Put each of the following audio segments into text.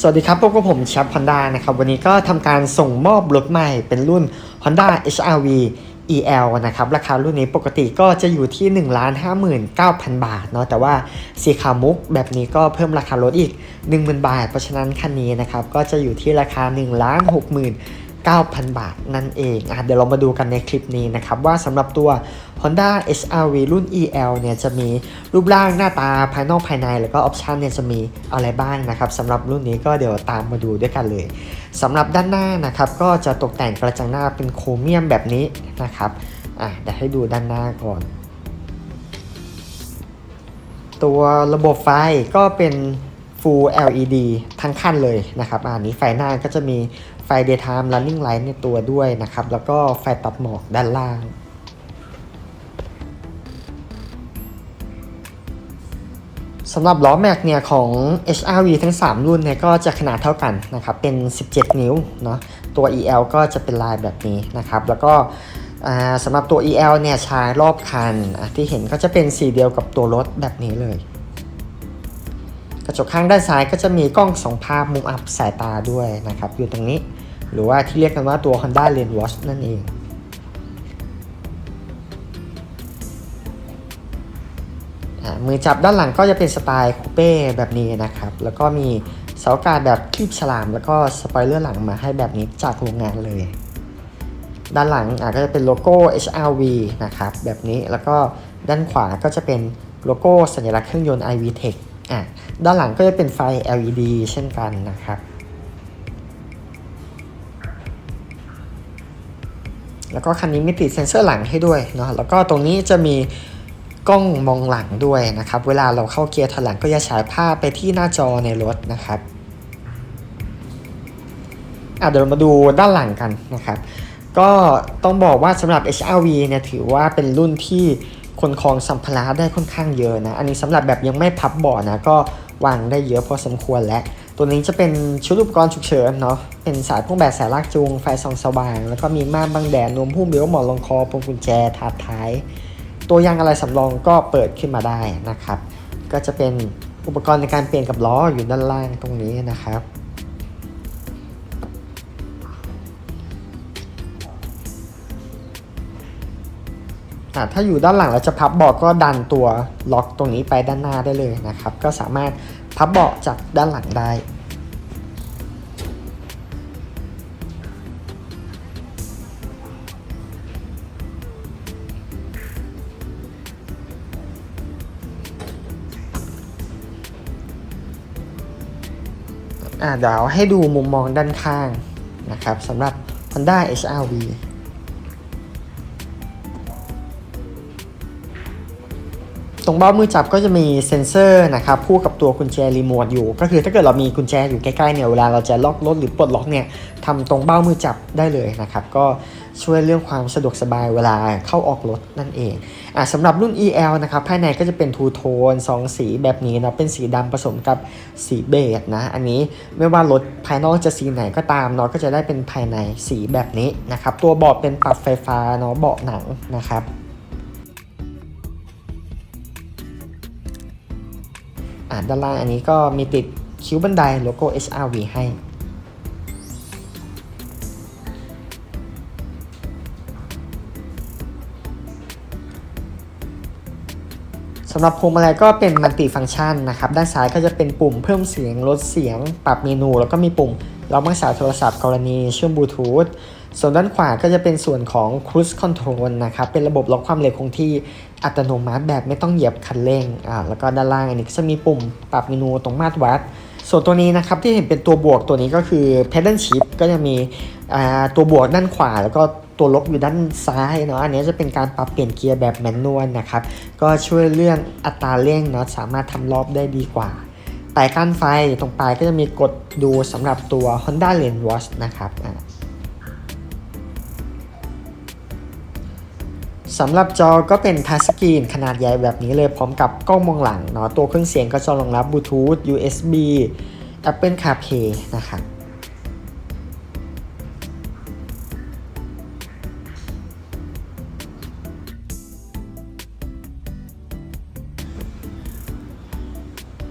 สวัสดีครับ พบกับผมแชปฮอนด้านะครับ วันนี้ก็ทำการส่งมอบรถใหม่เป็นรุ่น Honda HRV EL นะครับ ราคารุ่นนี้ปกติก็จะอยู่ที่ 1 5 9 0 0 0 บาทเนาะแต่ว่าสีขาวมุกแบบนี้ก็เพิ่มราคารถอีก 10,000 บาท เพราะฉะนั้นคันนี้นะครับ ก็จะอยู่ที่ราคา 1 6 0 0 0 9,000 บาทนั่นเองอะเดี๋ยวเรามาดูกันในคลิปนี้นะครับ ว่าสำหรับตัว Honda HRV รุ่น EL เนี่ยจะมีรูปร่างหน้าตาภายนอกภายใน แล้วก็ออปชันเนี่ยจะมีอะไรบ้างนะครับสำหรับรุ่นนี้ก็เดี๋ยวตามมาดูด้วยกันเลยสำหรับด้านหน้านะครับก็จะตกแต่งกระจังหน้าเป็นโครเมียมแบบนี้นะครับอะเดี๋ยวให้ดูด้านหน้าก่อน ตัวระบบไฟก็เป็น Full LED ทั้งคันเลยนะครับอันนี้ไฟหน้าก็จะมี ไฟ Daytime Running Light ในตัวด้วยนะครับ แล้วก็ไฟปรับหมอกด้านล่างสำหรับล้อแม็กเนี่ยของ HRV ทั้ง 3 รุ่นเนี่ยก็จะขนาดเท่ากันนะครับเป็น 17 นิ้วเนาะตัว EL ก็จะเป็นลายแบบนี้นะครับ แล้วก็สำหรับตัว EL เนี่ยชายรอบคันที่เห็นก็จะเป็นสีเดียวกับตัวรถแบบนี้เลย ระจกข้างด้านซ้ายก็จะมีกล้องสองภาพมุมอับสายตาด้วยนะครับ อยู่ตรงนี้หรือว่าที่เรียกกันว่าตัว Honda Lane Watch นั่นเองมือจับด้านหลังก็จะเป็นสไตล์คูเป้แบบนี้นะครับ แล้วก็มีเสาอากาศแบบคลิปฉลาม แล้วก็สปอยเลอร์หลังมาให้แบบนี้จากโรงงานเลย ด้านหลังอะก็จะเป็นโลโก้ HRV นะครับ แบบนี้แล้วก็ด้านขวาก็จะเป็นโลโก้สัญลักษณ์เครื่องยนต์ iVTEC อะด้านหลังก็จะเป็นไฟ LED เช่นกันนะครับ แล้วก็คันนี้มีติดเซ็นเซอร์หลังให้ด้วยเนาะแล้วก็ตรงนี้จะมีกล้องมองหลังด้วยนะครับ เวลาเราเข้าเกียร์ถอยหลังก็จะฉายภาพไปที่หน้าจอในรถนะครับอะเดี๋ยวเรามาดูด้านหลังกันนะครับ ก็ต้องบอกว่าสำหรับ HRV เนี่ยถือว่าเป็นรุ่นที่ คนคลองสัมภาระได้ค่อนข้างเยอะนะ อันนี้สำหรับแบบยังไม่พับบาะนะก็วางได้เยอะพอสมควรแล้วตัวนี้จะเป็นชุดอุปกรณ์ฉุกเฉินเนาะ เป็นสายพวกแบบสายลากจูง ไฟส่องสว่าง แล้วก็มีม่านบังแดดนวมหุ้มเบลต์หมอนรองคอพวงกุญแจถาดท้าย ตัวยางอะไรสำรองก็เปิดขึ้นมาได้นะครับ ก็จะเป็นอุปกรณ์ในการเปลี่ยนกับล้ออยู่ด้านล่างตรงนี้นะครับ อะถ้าอยู่ด้านหลังเราจะพับเบาะก็ดันตัวล็อกตรงนี้ไปด้านหน้าได้เลยนะครับ ก็สามารถพับเบาะจากด้านหลังได้เดี๋ยวให้ดูมุมมองด้านข้างนะครับสำหรับ Honda HRV ตรงเบ้ามือจับก็จะมีเซ็นเซอร์นะครับคู่กับตัวกุญแจรีโมทอยู่ ก็คือถ้าเกิดเรามีกุญแจอยู่ใกล้ๆเนี่ยเวลาเราจะล็อกรถหรือปลดล็อกเนี่ยทำตรงเบ้ามือจับได้เลยนะครับก็ช่วยเรื่องความสะดวกสบายเวลาเข้าออกรถนั่นเองอะสำหรับรุ่น EL นะครับภายในก็จะเป็นทูโทนสองสีแบบนี้นะเป็นสีดำผสมกับสีเบจนะอันนี้ไม่ว่ารถภายนอกจะสีไหนก็ตามเนาะก็จะได้เป็นภายในสีแบบนี้นะครับตัวเบาะเป็นปรับไฟฟ้าเนาะเบาะหนังนะครับ อ่าด้านล่างอันนี้ก็มีติดคิ้วบันไดโลโก้ HRV ให้ สำหรับพวงมาลัยก็เป็นมัลติฟังก์ชันนะครับ ด้านซ้ายก็จะเป็นปุ่มเพิ่มเสียงลดเสียง ปรับเมนู แล้วก็มีปุ่มล็อกมื่อสายโทรศัพท์กรณีเชื่อมบลูทูธ ส่วนด้านขวาก็จะเป็นส่วนของ Cruise Control นะครับ เป็นระบบล็อกความเร็วคงที่อัตโนมัติแบบไม่ต้องเหยียบคันเร่งอ่าแล้วก็ด้านล่างอันนี้ก็จะมีปุ่มปรับเมนูตรงมาตรวัด ส่วนตัวนี้นะครับที่เห็นเป็นตัวบวกตัวนี้ก็คือ pedal shift ก็จะมีอ่าตัวบวกด้านขวา แล้วก็ตัวลบอยู่ด้านซ้ายเนาะอันนี้จะเป็นการปรับเปลี่ยนเกียร์แบบแมนนวลนะครับ ก็ช่วยเรื่องอัตราเร่งเนาะสามารถทำรอบได้ดีกว่าปลายก้านไฟตรงปลายก็จะมีกดดูสำหรับตัว Honda Lane Watch นะครับ สำหรับจอก็เป็นทัชสกรีนขนาดใหญ่แบบนี้เลยพร้อมกับกล้องมองหลังเนาะตัวเครื่องเสียงก็จะรองรับบลูทูธ USB Apple CarPlay นะครับ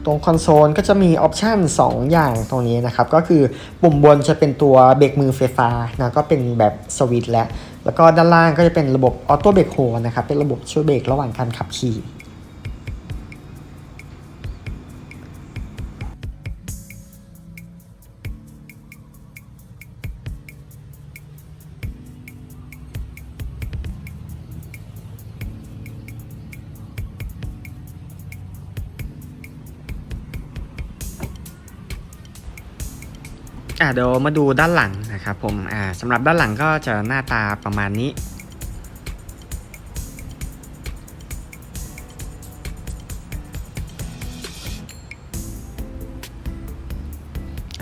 ตรงคอนโซลก็จะมีออปชัน2 อย่างตรงนี้นะครับ ก็คือปุ่มบนจะเป็นตัวเบรกมือไฟฟ้านะก็เป็นแบบสวิตช์แล้ว แล้วก็ด้านล่างก็จะเป็นระบบออโต้เบรกโฮนะครับเป็นระบบช่วยเบรกระหว่างการขับขี่ อ่าเดี๋ยวมาดูด้านหลังนะครับผมอ่าสำหรับด้านหลังก็จะหน้าตาประมาณนี้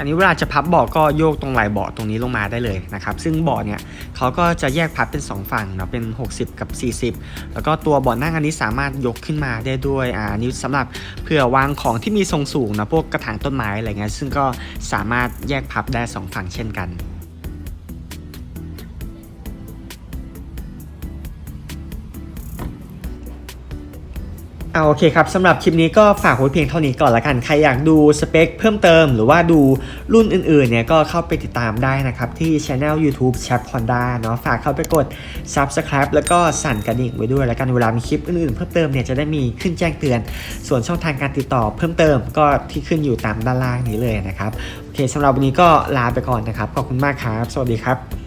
อันนี้เวลาจะพับเบาะก็โยกตรงไหล่เบาะตรงนี้ลงมาได้เลยนะครับ ซึ่งเบาะเนี่ยเขาก็จะแยกพับเป็น 2 ฝั่งเนาะเป็น 60 กับ 40 แล้วก็ตัวเบาะนั่งอันนี้สามารถยกขึ้นมาได้ด้วยอ่าอันนี้สำหรับเผื่อวางของที่มีทรงสูงนะพวกกระถางต้นไม้อะไรเงี้ยซึ่งก็สามารถแยกพับได้ 2 ฝั่งเช่นกัน เอาโอเคครับสำหรับคลิปนี้ก็ฝากไว้เพียงเท่านี้ก่อนละกัน ใครอยากดูสเปคเพิ่มเติม หรือว่าดูรุ่นอื่นๆเนี่ยก็เข้าไปติดตามได้นะครับ ที่ Channel YouTube Chat Honda เนาะฝากเข้าไปกด Subscribe แล้วก็สั่นกระดิ่งไว้ด้วยล้วกันเวลามีคลิปอื่นๆเพิ่มเติมเนี่ยจะได้มีขึ้นแจ้งเตือน ส่วนช่องทางการติดต่อเพิ่มเติมก็ที่ขึ้นอยู่ตามด้านล่างนี้เลยนะครับโอเคสำหรับวันนี้ก็ลาไปก่อนนะครับขอบคุณมากครับ สวัสดีครับ